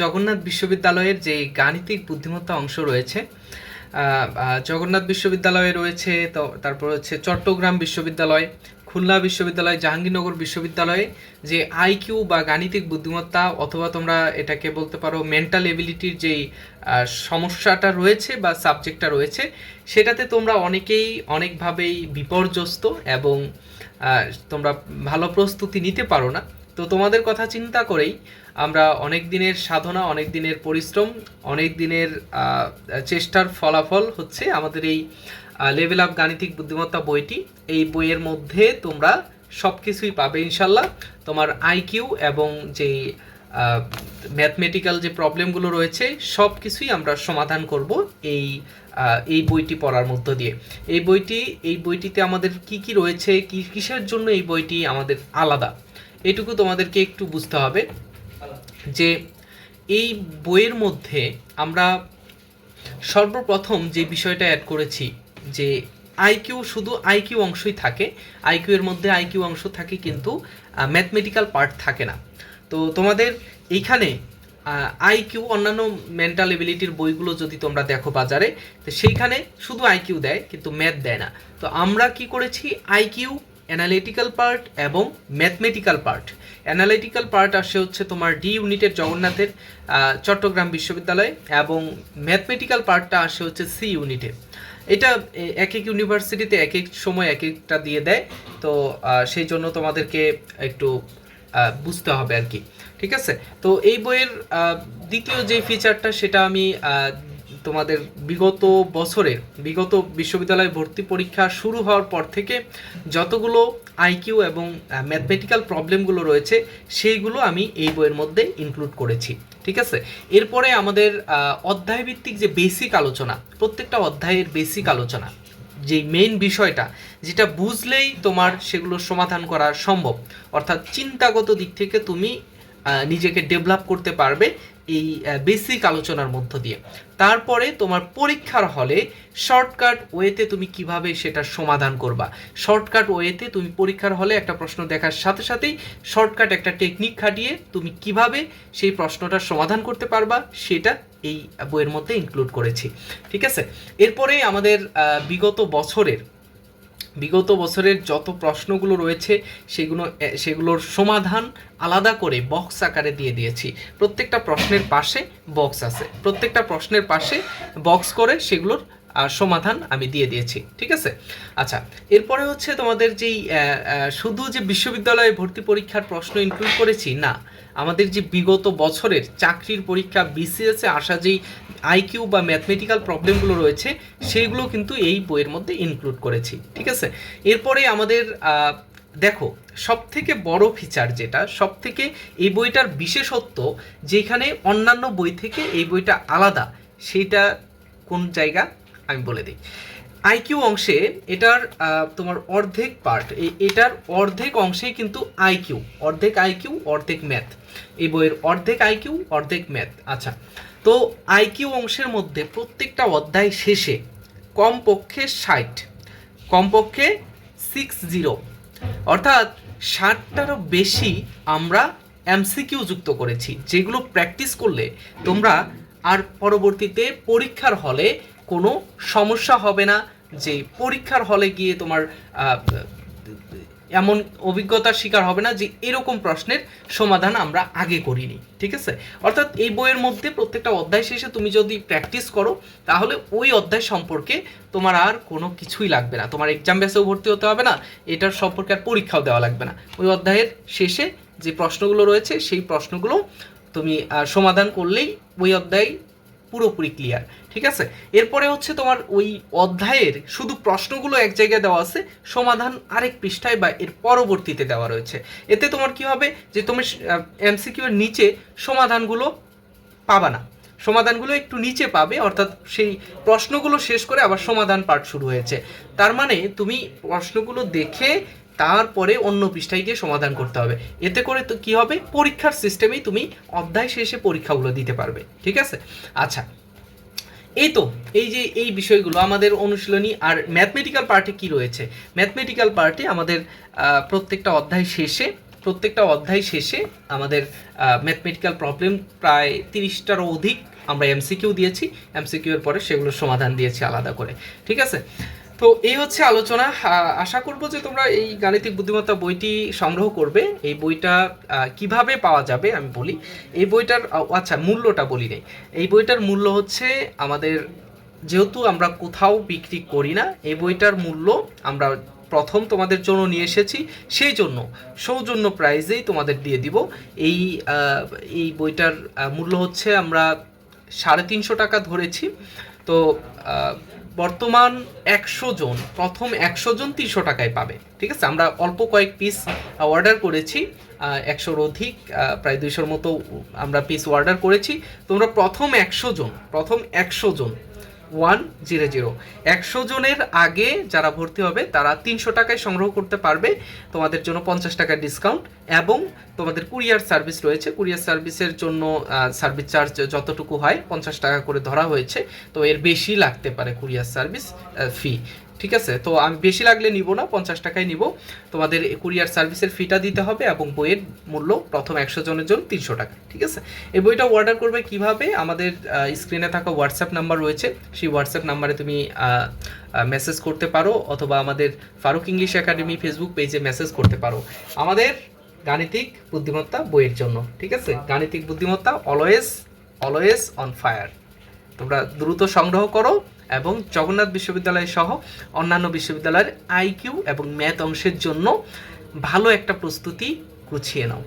জগন্নাথ বিশ্ববিদ্যালয়ের যে গাণিতিক বুদ্ধিমত্তা অংশ রয়েছে জগন্নাথ বিশ্ববিদ্যালয়ে রয়েছে তারপর হচ্ছে চট্টগ্রাম বিশ্ববিদ্যালয়, খুলনা বিশ্ববিদ্যালয়, জাহাঙ্গীরনগর বিশ্ববিদ্যালয়ে যে আইকিউ বা গাণিতিক বুদ্ধিমত্তা অথবা তোমরা এটাকে বলতে পারো মেন্টাল এবিলিটির যেই সমস্যাটা রয়েছে বা সাবজেক্টটা রয়েছে, সেটাতে তোমরা অনেকেই অনেকভাবেই বিপর্যস্ত এবং তোমরা ভালো প্রস্তুতি নিতে পারো না। তো তোমাদের কথা চিন্তা করেই আমরা অনেক দিনের সাধনা, অনেক দিনের পরিশ্রম, অনেক দিনের চেষ্টার ফলাফল হচ্ছে আমাদের এই লেভেল আপ গাণিতিক বুদ্ধিমত্তা বইটি। এই বইয়ের মধ্যে তোমরা সব কিছুই পাবে ইনশাল্লাহ তোমার আইকিউ এবং যে ম্যাথমেটিক্যাল যে প্রবলেমগুলো রয়েছে সব কিছুই আমরা সমাধান করব এই এই বইটি পড়ার মধ্য দিয়ে। এই বইটি, এই বইটিতে আমাদের কি কি রয়েছে, কি কিসের জন্য এই বইটি আমাদের আলাদা? এটুকু তোমাদেরকে একটু বুঝতে হবে যে এই বইয়ের মধ্যে আমরা সর্বপ্রথম যে বিষয়টা অ্যাড করেছি যে আইকিউ শুধু আইকিউ অংশই থাকে আইকিউ এর মধ্যে আইকিউ অংশ থাকে কিন্তু ম্যাথমেটিক্যাল পার্ট থাকে না। তো তোমাদের এইখানে আইকিউ অন্যান্য মেন্টাল এবিলিটির বইগুলো যদি তোমরা দেখো বাজারে, তো সেইখানে শুধু আইকিউ দেয়, কিন্তু ম্যাথ দেয় না। তো আমরা কি করেছি? আইকিউ অ্যানালিটিক্যাল পার্ট এবং ম্যাথমেটিক্যাল পার্ট অ্যানালিটিক্যাল পার্ট আসে হচ্ছে তোমার ডি ইউনিটের জগন্নাথের চট্টগ্রাম বিশ্ববিদ্যালয় এবং ম্যাথমেটিক্যাল পার্টটা আসে হচ্ছে সি ইউনিটে এটা এক এক ইউনিভার্সিটিতে এক এক সময় এক একটা দিয়ে দেয়। তো সেই জন্য তোমাদেরকে একটু বুঝতে হবে আর কি। ঠিক আছে? তো এই বইয়ের দ্বিতীয় যে ফিচারটা সেটা আমি তোমাদের বিগত বছরে, বিগত বিশ্ববিদ্যালয়ে ভর্তি পরীক্ষা শুরু হওয়ার পর থেকে যতগুলো আইকিউ এবং ম্যাথমেটিক্যাল প্রবলেমগুলো রয়েছে, সেইগুলো আমি এই বইয়ের মধ্যে ইনক্লুড করেছি, ঠিক আছে? এরপরে আমাদের অধ্যায়ভিত্তিক যে বেসিক আলোচনা, প্রত্যেকটা অধ্যায়ের বেসিক আলোচনা যে মেইন বিষয়টা, যেটা বুঝলেই তোমার সেগুলো সমাধান করা সম্ভব। অর্থাৎ চিন্তাগত দিক থেকে তুমি নিজেকে ডেভেলপ করতে পারবে এই বেসিক আলোচনার মধ্য দিয়ে। তারপরে তোমার পরীক্ষার হলে শর্টকাট ওয়েতে তুমি কীভাবে সেটা সমাধান করবা? শর্টকাট ওয়েতে তুমি পরীক্ষার হলে একটা প্রশ্ন দেখার সাথে সাথেই শর্টকাট একটা টেকনিক খাটিয়ে তুমি কীভাবে সেই প্রশ্নটার সমাধান করতে পারবা, সেটা এই বইয়ের মধ্যে ইনক্লুড করেছি। ঠিক আছে? এরপরে আমাদের বিগত বছরের বিগত বছরের যত প্রশ্নগুলো রয়েছে সেগুলো সেগুলোর সমাধান আলাদা করে বক্স আকারে দিয়ে দিয়েছি। প্রত্যেকটা প্রশ্নের পাশে বক্স আছে। প্রত্যেকটা প্রশ্নের পাশে বক্স করে সেগুলোর সমাধান আমি দিয়ে দিয়েছি, ঠিক আছে? আচ্ছা এরপরে হচ্ছে তোমাদের যেই শুধু যে বিশ্ববিদ্যালয়ে ভর্তি পরীক্ষার প্রশ্ন ইনক্লুড করেছি, না, আমাদের যে বিগত বছরের চাকরির পরীক্ষা বিসিএসে আসা যেই আইকিউ বা ম্যাথমেটিক্যাল প্রবলেমগুলো রয়েছে সেইগুলো কিন্তু এই বইয়ের মধ্যে ইনক্লুড করেছি, ঠিক আছে? এরপরে আমাদের দেখো সব থেকে বড় ফিচার যেটা সব থেকে এই বইটার বিশেষত্ব যেখানে অন্যান্য বই থেকে এই বইটা আলাদা, সেইটা কোন জায়গা? আমি বলে দিই। আইকিউ অংশে এটার তোমার অর্ধেক পার্ট এই এটার অর্ধেক অংশেই কিন্তু আইকিউ অর্ধেক আইকিউ অর্ধেক ম্যাথ এই বইয়ের অর্ধেক আইকিউ অর্ধেক ম্যাথ আচ্ছা তো আইকিউ অংশের মধ্যে প্রত্যেকটা অধ্যায় শেষে কমপক্ষে ষাট, কমপক্ষে সিক্স জিরো অর্থাৎ ষাটটারও বেশি আমরা এমসিকিউ যুক্ত করেছি, যেগুলো প্র্যাকটিস করলে তোমরা আর পরবর্তীতে পরীক্ষার হলে কোনো সমস্যা হবে না যে পরীক্ষার হলে গিয়ে তোমার এমন অভিজ্ঞতার শিকার হবে না যে এরকম প্রশ্নের সমাধান আমরা আগে করিনি, ঠিক আছে? অর্থাৎ এই বইয়ের মধ্যে প্রত্যেকটা অধ্যায় শেষে তুমি যদি প্র্যাকটিস করো, তাহলে ওই অধ্যায় সম্পর্কে তোমার আর কোনো কিছুই লাগবে না। তোমার এক্সাম বেসেও ভর্তি হতে হবে না, এটার সম্পর্কে আর পরীক্ষাও দেওয়া লাগবে না। ওই অধ্যায়ের শেষে যে প্রশ্নগুলো রয়েছে, সেই প্রশ্নগুলো তুমি সমাধান করলেই ওই অধ্যায় পুরোপুরি ক্লিয়ার ঠিক আছে? এরপরে হচ্ছে তোমার ওই অধ্যায়ের শুধু প্রশ্নগুলো এক জায়গায় দেওয়া আছে, সমাধান আরেক পৃষ্ঠায় বা এর পরবর্তীতে দেওয়া রয়েছে। এতে তোমার কি হবে? যে তুমি এমসিকিউ এর নিচে সমাধানগুলো পাবা না। সমাধানগুলো একটু নিচে পাবে, অর্থাৎ সেই প্রশ্নগুলো শেষ করে আবার সমাধান পাঠ শুরু হয়েছে। তার মানে তুমি প্রশ্নগুলো দেখে তারপরে অন্য পৃষ্ঠায় গিয়ে সমাধান করতে হবে। এতে করে তো কি হবে? পরীক্ষার সিস্টেমেই তুমি অধ্যায় শেষে পরীক্ষাগুলো দিতে পারবে। ঠিক আছে? আচ্ছা। এই তো, এই যে এই বিষয়গুলো, আমাদের অনুশীলনী আর ম্যাথমেটিক্যাল পার্টে কি রয়েছে? ম্যাথমেটিক্যাল পার্টে আমাদের প্রত্যেকটা অধ্যায় শেষে, প্রত্যেকটা অধ্যায় শেষে আমাদের ম্যাথমেটিক্যাল প্রবলেম প্রায় তিরিশটারও অধিক আমরা এমসিকিউ দিয়েছি। এমসিকিউ এর পরে সেগুলোর সমাধান দিয়েছি আলাদা করে। ঠিক আছে? তো এই হচ্ছে আলোচনা। আশা করব যে তোমরা এই গাণিতিক বুদ্ধিমত্তা বইটি সংগ্রহ করবে। এই বইটা কীভাবে পাওয়া যাবে আমি বলি। এই বইটার আচ্ছা মূল্যটা বলি নেই। এই বইটার মূল্য হচ্ছে আমাদের, যেহেতু আমরা কোথাও বিক্রি করি না, এই বইটার মূল্য আমরা প্রথম তোমাদের জন্য নিয়ে এসেছি। সেই জন্য, সৌজন্য প্রাইজেই তোমাদের দিয়ে দিব। এই এই বইটার মূল্য হচ্ছে আমরা সাড়ে তিনশো টাকা ধরেছি। তো বর্তমান একশো জন, প্রথম একশো জন তিনশো টাকায় পাবে। ঠিক আছে? আমরা অল্প কয়েক পিস অর্ডার করেছি। একশোর অধিক প্রায় দুইশোর মতো আমরা পিস অর্ডার করেছি। তোমরা প্রথম একশো জন, প্রথম একশো জন ওয়ান জিরো জিরো একশো জনের আগে যারা ভর্তি হবে, তারা তিনশো টাকায় সংগ্রহ করতে পারবে। তোমাদের জন্য পঞ্চাশ টাকার ডিসকাউন্ট এবং তোমাদের কুরিয়ার সার্ভিস রয়েছে। কুরিয়ার সার্ভিসের জন্য সার্ভিস চার্জ যতটুকু হয়, পঞ্চাশ টাকা করে ধরা হয়েছে। তো এর বেশি লাগতে পারে কুরিয়ার সার্ভিস ফি ঠিক আছে? তো আমি বেশি লাগলে নিব না, পঞ্চাশ টাকায় নিব। তোমাদের কুরিয়ার সার্ভিসের ফিটা দিতে হবে এবং বইয়ের মূল্য প্রথম একশো জনের জন্য তিনশো টাকা, ঠিক আছে? এই বইটা অর্ডার করবে কীভাবে? আমাদের স্ক্রিনে থাকা হোয়াটসঅ্যাপ নাম্বার রয়েছে। সেই হোয়াটসঅ্যাপ নাম্বারে তুমি মেসেজ করতে পারো অথবা আমাদের ফারুক ইংলিশ একাডেমি ফেসবুক পেজে মেসেজ করতে পারো। আমাদের গাণিতিক বুদ্ধিমত্তা বইয়ের জন্য, ঠিক আছে? গাণিতিক বুদ্ধিমত্তা অলওয়েজ অলওয়েজ অন ফায়ার তোমরা দ্রুত সংগ্রহ করো। এবং জগন্নাথ বিশ্ববিদ্যালয় সহ অন্যান্য বিশ্ববিদ্যালয়ের আইকিউ এবং ম্যাথ অংশের জন্য ভালো একটা প্রস্তুতি গুছিয়ে নাও।